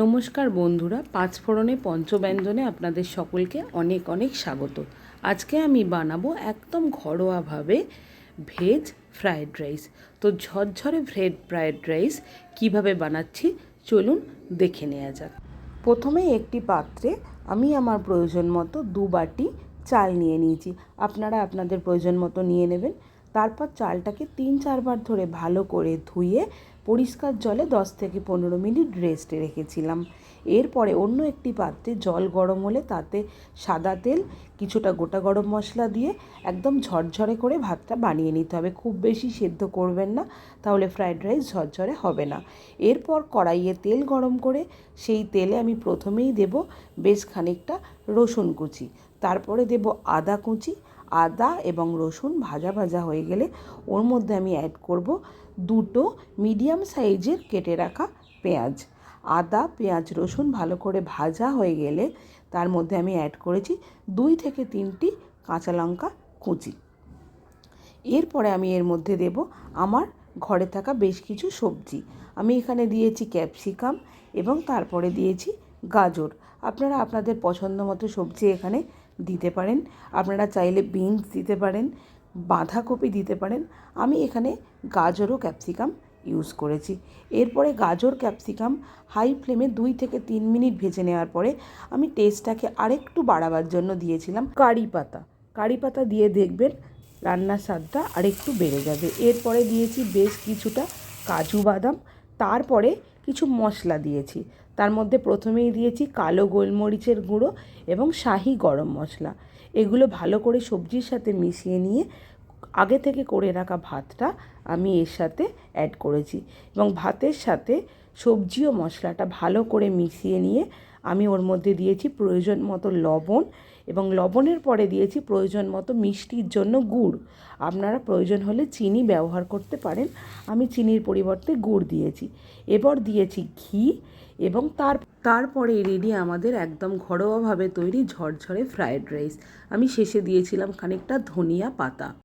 নমস্কার বন্ধুরা পাঁচফোড়নে পঞ্চব্যঞ্জনে আপনাদের সকলকে অনেক অনেক স্বাগত। আজকে আমি বানাবো একদম ঘরোয়াভাবে ভেজ ফ্রায়েড রাইস। তো ঝরঝরে ভেজ ফ্রায়েড রাইস কীভাবে বানাচ্ছি চলুন দেখে নেওয়া যাক। প্রথমে একটি পাত্রে আমি আমার প্রয়োজন মতো দু বাটি চাল নিয়ে নিয়েছি। আপনারা আপনাদের প্রয়োজন মতো নিয়ে নেবেন। তারপর চালটাকে তিন চারবার ধরে ভালো করে ধুয়ে পরিষ্কার জলে দশ থেকে পনেরো মিনিট রেস্টে রেখেছিলাম। এরপরে অন্য একটি পাত্রে জল গরম হলে তাতে সাদা তেল, কিছুটা গোটা গরম মশলা দিয়ে একদম ঝরঝরে করে ভাতটা বানিয়ে নিতে হবে। খুব বেশি সেদ্ধ করবেন না, তাহলে ফ্রায়েড রাইস ঝরঝরে হবে না। এরপর কড়াইয়ে তেল গরম করে সেই তেলে আমি প্রথমেই দেব বেশ খানিকটা রসুন কুচি, তারপরে দেব আদা কুচি আদা এবং রসুন ভাজা ভাজা হয়ে গেলে ওর মধ্যে আমি অ্যাড করব দুটো মিডিয়াম সাইজের কেটে রাখা পেঁয়াজ। আদা, পেঁয়াজ, রসুন ভালো করে ভাজা হয়ে গেলে তার মধ্যে আমি অ্যাড করেছি দুই থেকে তিনটি কাঁচা লঙ্কা কুচি। এরপরে আমি এর মধ্যে দেব আমার ঘরে থাকা বেশ কিছু সবজি। আমি এখানে দিয়েছি ক্যাপসিকাম এবং তারপরে দিয়েছি গাজর। আপনারা আপনাদের পছন্দ মতো সবজি এখানে দিতে পারেন। আপনারা চাইলে বিনস দিতে পারেন, বাঁধাকপি দিতে পারেন। আমি এখানে গাজর ও ক্যাপসিকাম ইউজ করেছি। এরপরে গাজর, ক্যাপসিকাম হাই ফ্লেমে দুই থেকে তিন মিনিট ভেজে নেওয়ার পরে আমি টেস্টটাকে আরেকটু বাড়াবার জন্য দিয়েছিলাম কারি পাতা। কারি পাতা দিয়ে দেখবেন রান্নার স্বাদটা আরেকটু বেড়ে যাবে। এরপরে দিয়েছি বেশ কিছুটা কাজু বাদাম। তারপরে কিছু মশলা দিয়েছি। তার মধ্যে প্রথমেই দিয়েছি কালো গোলমরিচের গুঁড়ো এবং শাহি গরম মশলা। এগুলো ভালো করে সবজির সাথে মিশিয়ে নিয়ে আগে থেকে করে রাখা ভাতটা আমি এর সাথে অ্যাড করেছি এবং ভাতের সাথে সবজি ও মশলাটা ভালো করে মিশিয়ে নিয়ে আমি ওর মধ্যে দিয়েছি প্রয়োজন মতো লবণ এবং লবণের পরে দিয়েছি প্রয়োজন মতো মিষ্টির জন্য গুড়। আপনারা প্রয়োজন হলে চিনি ব্যবহার করতে পারেন। আমি চিনির পরিবর্তে গুড় দিয়েছি। এবার দিয়েছি ঘি এবং তার, তারপরে রেডি আমাদের একদম ঘরোয়াভাবে তৈরি ঝরঝরে ফ্রায়েড রাইস। আমি শেষে দিয়েছিলাম খানিকটা ধনিয়া পাতা।